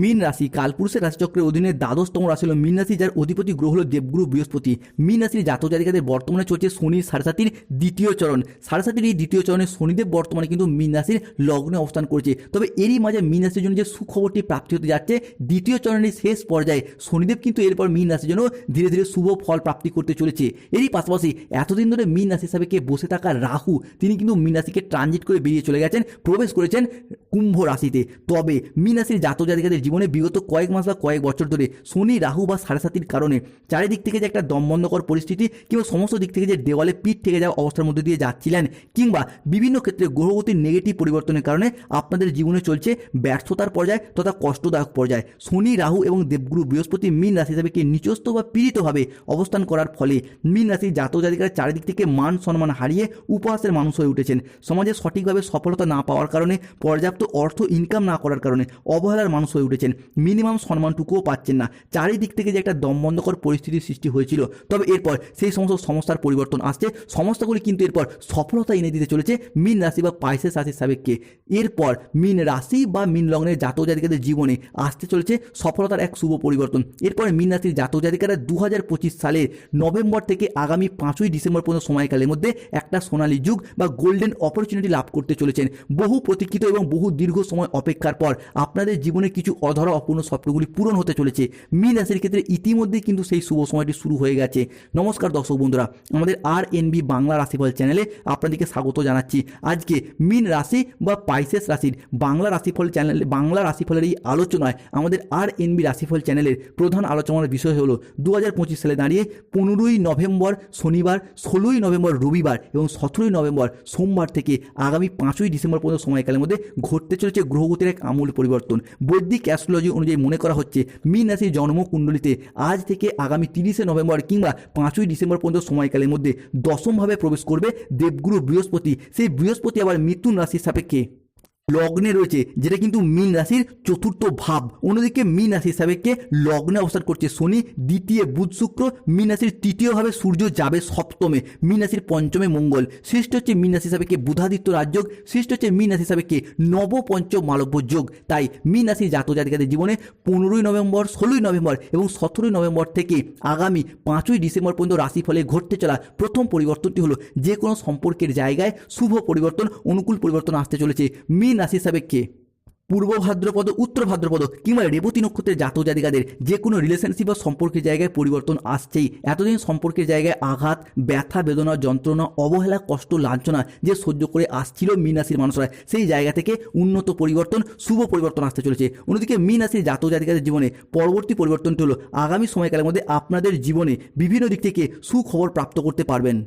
মীন রাশি, কালপুরুষের রাশিচক্রের অধীনে দ্বাদশতম রাশি হল মীন রাশি, যার অধিপতি গ্রহ হল দেবগুরু বৃহস্পতি। মীন রাশির জাতক জাতিকাদের বর্তমানে চলছে শনির সাড়ে দ্বিতীয় চরণ। সাড়ে এই দ্বিতীয় চরণে শনিদেব বর্তমানে কিন্তু মীন রাশির লগ্নে অবস্থান করছে। তবে এরই মাঝে মীন রাশির জন্য যে সুখবরটি প্রাপ্তি হতে যাচ্ছে, দ্বিতীয় চরণের শেষ পর্যায়ে শনিদেব কিন্তু এরপর মীন রাশির জন্য ধীরে ধীরে শুভ ফল প্রাপ্তি করতে চলেছে। এরই পাশাপাশি এতদিন ধরে মীন রাশি হিসাবে কে বসে থাকা রাহু, তিনি কিন্তু মীন রাশিকে ট্রানজিট করে বেরিয়ে চলে গেছেন, প্রবেশ করেছেন কুম্ভ রাশিতে। তবে মীন রাশির জাতক জাতিকাদের জীবনে বিগত কয়েক মাস বা কয়েক বছর ধরে শনি, রাহু বা সাড়ে সাতির কারণে চারিদিক থেকে যে একটা দমবন্ধকর পরিস্থিতি কিংবা সমস্ত দিক থেকে যে দেওয়ালে পিঠ থেকে যাওয়া অবস্থার মধ্যে দিয়ে যাচ্ছিলেন কিংবা বিভিন্ন ক্ষেত্রে গ্রহগতির নেগেটিভ পরিবর্তনের কারণে আপনাদের জীবনে চলছে ব্যর্থতার পর্যায় তথা কষ্টদায়ক পর্যায়। শনি, রাহু এবং দেবগুরু বৃহস্পতি মীন রাশি হিসাবে নিচস্থ বা পীড়িতভাবে অবস্থান করার ফলে মীন রাশি জাতক জাতিকারা চারিদিক থেকে মান সম্মান হারিয়ে উপহাসের মানুষ হয়ে উঠেছেন। সমাজে সঠিকভাবে সফলতা না পাওয়ার কারণে পর্যাপ্ত অর্থ ইনকাম না করার কারণে অবহেলার মানুষ হয়ে উঠেছেন। মিনিমাম সম্মানটুকুও পাচ্ছেন না। চারিদিক থেকে যে একটা দমবন্ধকর পরিস্থিতির সৃষ্টি হয়েছিল, তবে এরপর সেই সমস্ত সমস্যার পরিবর্তন আসছে। সমস্যাগুলি কিন্তু এরপর সফলতা এনে দিতে চলেছে মিন রাশি বা পাইসেস রাশির সাবেককে এরপর মিন রাশি বা মিন লগ্নের জাতক জাতিকাদের জীবনে আসতে চলেছে সফলতার এক শুভ পরিবর্তন। এরপর মিন রাশির জাতক জাতিকারা দু হাজার পঁচিশ সালের নভেম্বর থেকে আগামী পাঁচই ডিসেম্বর পর্যন্ত সময়কালের মধ্যে একটা সোনালী যুগ বা গোল্ডেন অপরচুনিটি লাভ করতে চলেছেন। বহু প্রতীক্ষিত এবং বহু দীর্ঘ সময় অপেক্ষার পর আপনাদের জীবনে কিছু অধরা অপূর্ণ স্বপ্নগুলি পূরণ হতে চলেছে। মিন রাশির ক্ষেত্রে ইতিমধ্যেই কিন্তু সেই শুভ সময়টি শুরু হয়ে গেছে। নমস্কার দর্শক বন্ধুরা, আমাদের আর এন বি বাংলা রাশিফল চ্যানেলে আপনাদেরকে স্বাগত জানাচ্ছি। আজকে মিন রাশি বা পাইসেস রাশির বাংলা রাশিফল চ্যানেলে, বাংলা রাশিফলের এই আলোচনায় আমাদের আর এন বি রাশিফল চ্যানেলের প্রধান আলোচনার বিষয় হলো দু হাজার পঁচিশ সালে দাঁড়িয়ে পনেরোই নভেম্বর শনিবার, ষোলোই নভেম্বর রবিবার এবং সতেরোই নভেম্বর সোমবার থেকে আগামী পাঁচই ডিসেম্বর পর্যন্ত সময়কালের মধ্যে ঘটতে চলেছে গ্রহগতির এক আমূল পরিবর্তন। বৈদিক অ্যাস্ট্রোলজি অনুযায়ী মনে করা হচ্ছে মীন রাশির জন্মকুণ্ডলিতে আজ থেকে আগামী তিরিশে নভেম্বর কিংবা পাঁচই ডিসেম্বর পর্যন্ত সময়কালের মধ্যে দশমভাবে প্রবেশ করবে দেবগুরু বৃহস্পতি। সেই বৃহস্পতি আবার মিথুন রাশির সাপেক্ষে। লগ্নে রয়েছে, যেটা কিন্তু মীন রাশির চতুর্থ ভাব। অন্যদিকে মীন রাশি সাবেককে লগ্নে অবস্থান করছে, শনি, দ্বিতীয় বুধ শুক্র, মীন রাশির তৃতীয়ভাবে সূর্য যাবে সপ্তমে, মীন রাশির পঞ্চমে মঙ্গল। সৃষ্টি হচ্ছে মীন রাশি সাবেককে বুধাদিত্য রাজযোগ সৃষ্টি হচ্ছে মীন রাশি সাবেককে নব পঞ্চম মালব্য যোগ। তাই মীন রাশির জাতক জাতিকাদের জীবনে পনেরোই নভেম্বর, ষোলোই নভেম্বর এবং সতেরোই নভেম্বর থেকে আগামী পাঁচই ডিসেম্বর পর্যন্ত রাশিফলে ঘটতে চলা প্রথম পরিবর্তনটি হলো যে কোনো সম্পর্কের জায়গায় শুভ পরিবর্তন, অনুকূল পরিবর্তন আসতে চলেছে। মীন রাশি সাবেককে পূর্ব ভাদ্রপদ, উত্তর ভাদ্রপদ কিংবা রেবতী নক্ষত্রের জাতক জাতিকাদের যে কোনো রিলেশনশিপ বা সম্পর্কের জায়গায় পরিবর্তন আসছেই। এতদিন সম্পর্কের জায়গায় আঘাত, ব্যথা, বেদনা, যন্ত্রণা, অবহেলা, কষ্ট, লাঞ্ছনা যে সহ্য করে আসছিল মীন রাশির মানুষরা, সেই জায়গা থেকে উন্নত পরিবর্তন, শুভ পরিবর্তন আসতে চলেছে। অন্যদিকে মীন রাশির জাতক জাতিকাদের জীবনে পরবর্তী পরিবর্তনটি হলো, আগামী সময়কালের মধ্যে আপনাদের জীবনে বিভিন্ন দিক থেকে সুখবর প্রাপ্ত করতে পারবেন।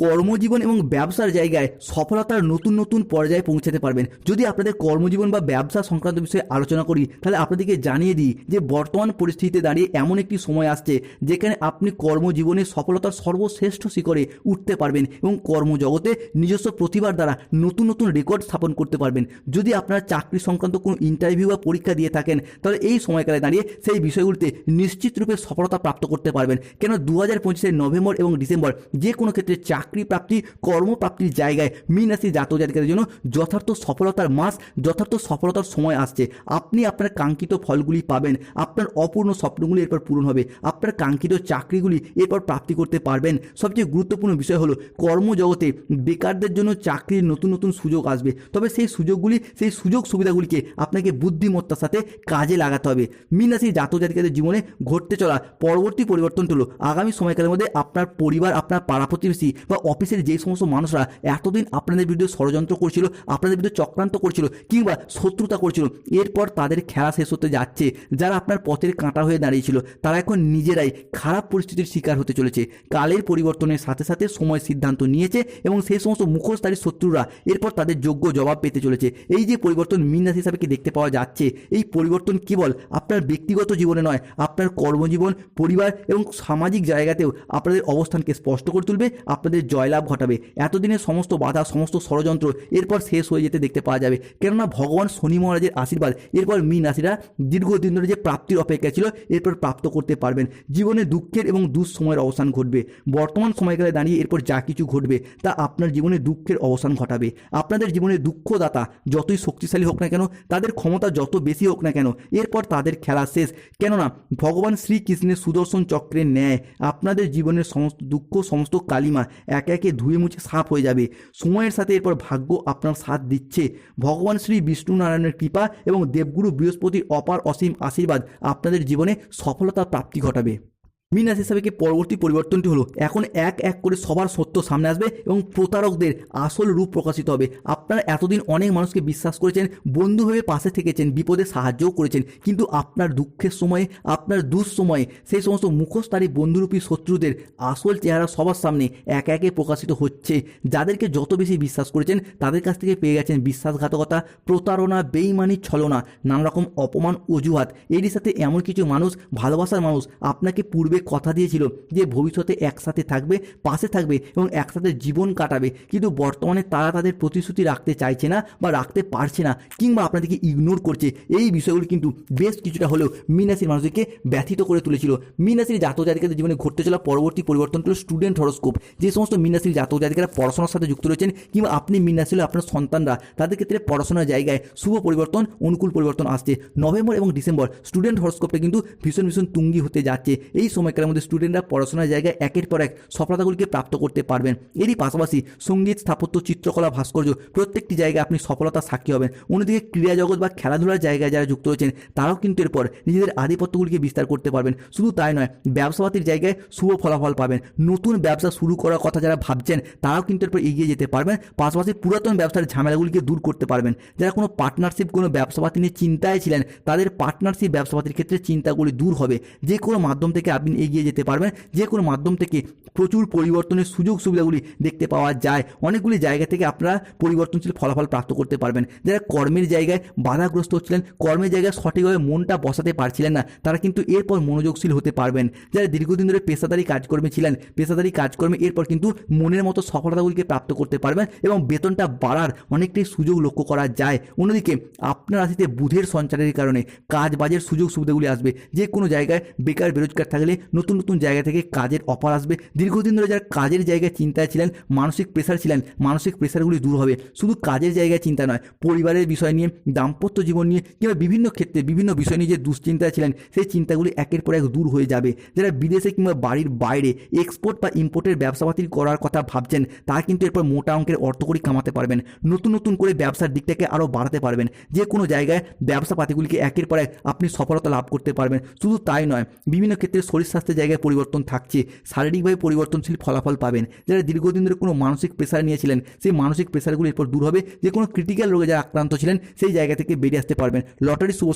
কর্মজীবন এবং ব্যবসার জায়গায় সফলতার নতুন নতুন পর্যায়ে পৌঁছাতে পারবেন। যদি আপনাদের কর্মজীবন বা ব্যবসা সংক্রান্ত বিষয়ে আলোচনা করি, তাহলে আপনাদেরকে জানিয়ে দিই যে বর্তমান পরিস্থিতিতে দাঁড়িয়ে এমন একটি সময় আসছে, যেখানে আপনি কর্মজীবনে সফলতার সর্বশ্রেষ্ঠ শিখরে উঠতে পারবেন এবং কর্মজগতে নিজস্ব প্রতিভার দ্বারা নতুন নতুন রেকর্ড স্থাপন করতে পারবেন। যদি আপনারা চাকরি সংক্রান্ত কোনো ইন্টারভিউ বা পরীক্ষা দিয়ে থাকেন, তাহলে এই সময়কালে দাঁড়িয়ে সেই বিষয়গুলিতে নিশ্চিত রূপে সফলতা প্রাপ্ত করতে পারবেন। কেন দু হাজার নভেম্বর এবং ডিসেম্বর যে কোনো ক্ষেত্রে চাকরি প্রাপ্তি, কর্মপ্রাপ্তির জায়গায় মীন রাশি জাতক জাতিকাদের জন্য যথার্থ সফলতার মাস, যথার্থ সফলতার সময় আসছে। আপনি আপনার কাঙ্ক্ষিত ফলগুলি পাবেন, আপনার অপূর্ণ স্বপ্নগুলি এরপর পূরণ হবে, আপনার কাঙ্ক্ষিত চাকরিগুলি এরপর প্রাপ্তি করতে পারবেন। সবচেয়ে গুরুত্বপূর্ণ বিষয় হলো কর্মজগতে বেকারদের জন্য চাকরির নতুন নতুন সুযোগ আসবে। তবে সেই সুযোগগুলি, সেই সুযোগ সুবিধাগুলিকে আপনাকে বুদ্ধিমত্তার সাথে কাজে লাগাতে হবে। মীন রাশি জাতক জাতিকাদের জীবনে ঘটতে চলা পরবর্তী পরিবর্তন হলো আগামী সময়কালের মধ্যে আপনার পরিবার, আপনার পাড়া প্রতিবেশী বা অফিসের যে সমস্ত মানুষরা এতদিন আপনাদের বিরুদ্ধে ষড়যন্ত্র করছিল, আপনাদের বিরুদ্ধে চক্রান্ত করছিল কিংবা শত্রুতা করছিল, এরপর তাদের খেলা শেষ হতে যাচ্ছে। যারা আপনার পথের কাঁটা হয়ে দাঁড়িয়েছিল, তারা এখন নিজেরাই খারাপ পরিস্থিতির শিকার হতে চলেছে। কালের পরিবর্তনের সাথে সাথে সময় সিদ্ধান্ত নিয়েছে এবং সেই সমস্ত মুখোশধারী শত্রুরা এরপর তাদের যোগ্য জবাব পেতে চলেছে। এই যে পরিবর্তন মিনাস হিসাবে কি দেখতে পাওয়া যাচ্ছে? এই পরিবর্তন কেবল আপনার ব্যক্তিগত জীবনে নয়, আপনার কর্মজীবন, পরিবার এবং সামাজিক জায়গাতেও আপনাদের অবস্থানকে স্পষ্ট করে তুলবে, আপনাদের শত্রুদের জয়লাভ ঘটাবে। এতদিনের সমস্ত বাধা, সমস্ত ষড়যন্ত্র এরপর শেষ হয়ে যেতে দেখতে পাওয়া যাবে। কেননা ভগবান শনি মহারাজের আশীর্বাদ, এরপর মীন রাশিরা দীর্ঘদিন ধরে যে প্রাপ্তির অপেক্ষা ছিল, এরপর প্রাপ্ত করতে পারবেন। জীবনে দুঃখের এবং দুঃসময়ের অবসান ঘটবে। বর্তমান সময়কালে দাঁড়িয়ে এরপর যা কিছু ঘটবে, তা আপনার জীবনে দুঃখের অবসান ঘটাবে। আপনাদের জীবনে দুঃখদাতা যতই শক্তিশালী হোক না কেন, তাদের ক্ষমতা যত বেশি হোক না কেন, এরপর তাদের খেলা শেষ। কেননা ভগবান শ্রীকৃষ্ণের সুদর্শন চক্রের ন্যায় আপনাদের জীবনের সমস্ত দুঃখ, সমস্ত কালিমা একে একে ধুয়ে মুছে সাফ হয়ে যাবে। সময়ের সাথে এরপর ভাগ্য আপনার সাথ দিচ্ছে। ভগবান শ্রী বিষ্ণু নারায়ণের কৃপা এবং দেবগুরু বৃহস্পতির অপার অসীম আশীর্বাদ আপনাদের জীবনে সফলতা, প্রাপ্তি ঘটাবে। মিন রাশি হিসাবে কি পরবর্তী পরিবর্তনটি হলো? এখন এক এক করে সবার সত্য সামনে আসবে এবং প্রতারকদের আসল রূপ প্রকাশিত হবে। আপনারা এতদিন অনেক মানুষকে বিশ্বাস করেছেন, বন্ধু ভেবে পাশে থেকেছেন, বিপদে সাহায্যও করেছেন, কিন্তু আপনার দুঃখের সময়ে, আপনার দুঃসময়ে সেই সমস্ত মুখোশধারী বন্ধুরূপী শত্রুদের আসল চেহারা সবার সামনে এক একে প্রকাশিত হচ্ছে। যাদেরকে যত বেশি বিশ্বাস করেছেন, তাদের কাছ থেকে পেয়ে গেছেন বিশ্বাসঘাতকতা, প্রতারণা, বেইমানি, ছলনা নানা রকম অপমান, অজুহাত। এরই সাথে এমন কিছু মানুষ, ভালোবাসার মানুষ, আপনাকে পূর্বে কথা দিয়েছিল যে ভবিষ্যতে একসাথে থাকবে, পাশে থাকবে এবং একসাথে জীবন কাটাবে। কিন্তু বর্তমানে তারা তাদের প্রতিশ্রুতি রাখতে চাইছে না বা রাখতে পারছে না কিংবা আপনাদেরকে ইগনোর করছে। এই বিষয়গুলো কিন্তু বেশ কিছুটা হলেও মিনাসির মানুষদেরকে ব্যথিত করে তুলেছিল। মিনাসির জাতক জাতিকাদের জীবনে ঘটতে চলা পরবর্তী পরিবর্তন হলো স্টুডেন্ট হরস্কোপ যে সমস্ত মিনাসির জাতক জাতিকারা পড়াশোনার সাথে যুক্ত রয়েছেন কিংবা আপনি মিনাসিল আপনার সন্তানরা, তাদের ক্ষেত্রে পড়াশোনার জায়গায় শুভ পরিবর্তন, অনুকূল পরিবর্তন আসছে। নভেম্বর এবং ডিসেম্বর স্টুডেন্ট হরস্কোপটা কিন্তু ভীষণ ভীষণ তুঙ্গি হতে যাচ্ছে। এই সময়কালের মধ্যে স্টুডেন্টরা পড়াশোনার জায়গায় একের পর এক সফলতাগুলিকে প্রাপ্ত করতে পারবেন। এরই পাশাপাশি সংগীত, স্থাপত্য, চিত্রকলা, ভাস্কর্য প্রত্যেকটি জায়গায় আপনি সফলতা সাক্ষী হবেন। অন্যদিকে ক্রীড়া জগৎ বা খেলাধুলার জায়গায় যারা যুক্ত রয়েছেন, তারাও কিন্তু এরপর নিজেদের আধিপত্যগুলিকে বিস্তার করতে পারবেন। শুধু তাই নয়, ব্যবসাপাতির জায়গায় শুভ ফলাফল পাবেন। নতুন ব্যবসা শুরু করার কথা যারা ভাবছেন, তারাও কিন্তু এরপর এগিয়ে যেতে পারবেন। পাশাপাশি পুরাতন ব্যবসার ঝামেলাগুলিকে দূর করতে পারবেন। যারা কোনো পার্টনারশিপ কোনো ব্যবসাপাতি নিয়ে চিন্তায় ছিলেন, তাদের পার্টনারশিপ ব্যবসাপাতির ক্ষেত্রে চিন্তাগুলি দূর হবে। যে কোনো মাধ্যম থেকে আপনি এগিয়ে যেতে পারবেন যে কোনো মাধ্যম থেকে প্রচুর পরিবর্তনের সুযোগ সুবিধাগুলি দেখতে পাওয়া যায়। অনেকগুলি জায়গা থেকে আপনারা পরিবর্তনশীল ফলাফল প্রাপ্ত করতে পারবেন। যারা কর্মের জায়গায় বাধাগ্রস্ত হচ্ছিলেন, কর্মের জায়গায় সঠিকভাবে মনটা বসাতে পারছিলেন না, তারা কিন্তু এরপর মনোযোগশীল হতে পারবেন। যারা দীর্ঘদিন ধরে পেশাদারি কাজকর্মে ছিলেন, পেশাদারি কাজকর্মে এরপর কিন্তু মনের মতো সফলতাগুলিকে প্রাপ্ত করতে পারবেন এবং বেতনটা বাড়ার অনেকটাই সুযোগ লক্ষ্য করা যায়। অন্যদিকে আপনার রাশিতে বুধের সঞ্চারের কারণে কাজ বাজের সুযোগ সুবিধাগুলি আসবে। যে কোনো জায়গায় বেকার, বেরোজগার থাকলে নতুন নতুন জায়গা থেকে কাজের অফার আসবে। দীর্ঘদিন ধরে যারা কাজের জায়গায় চিন্তায় ছিলেন, মানসিক প্রেশার ছিলেন, মানসিক প্রেশারগুলি দূর হবে। শুধু কাজের জায়গায় চিন্তা নয়, পরিবারের বিষয় নিয়ে, দাম্পত্য জীবন নিয়ে কিংবা বিভিন্ন ক্ষেত্রে বিভিন্ন বিষয় নিয়ে যে দুশ্চিন্তায় ছিলেন, সেই চিন্তাগুলি একের পর এক দূর হয়ে যাবে। যারা বিদেশে কিংবা বাড়ির বাইরে এক্সপোর্ট বা ইম্পোর্টের ব্যবসাপাতি করার কথা ভাবছেন, তারা কিন্তু এরপর মোটা অঙ্কের অর্থকরী কামাতে পারবেন। নতুন নতুন করে ব্যবসার দিকটাকে আরও বাড়াতে পারবেন। যে কোনো জায়গায় ব্যবসাপাতিগুলিকে একের পর এক আপনি সফলতা লাভ করতে পারবেন। শুধু তাই নয়, বিভিন্ন ক্ষেত্রে শরীর স্বাস্থ্যের জায়গায় পরিবর্তন থাকছে, শারীরিকভাবে পরিবর্তনশীল ফলাফল পাবেন। যারা দীর্ঘদিন ধরে কোনো মানসিক প্রেশার নিয়েছিলেন, সেই মানসিক প্রেশারগুলি এরপর দূর হবে। যে কোনো ক্রিটিক্যাল রোগে যারা আক্রান্ত ছিলেন, সেই জায়গা থেকে বেরিয়ে আসতে পারবেন। লটারি শুভ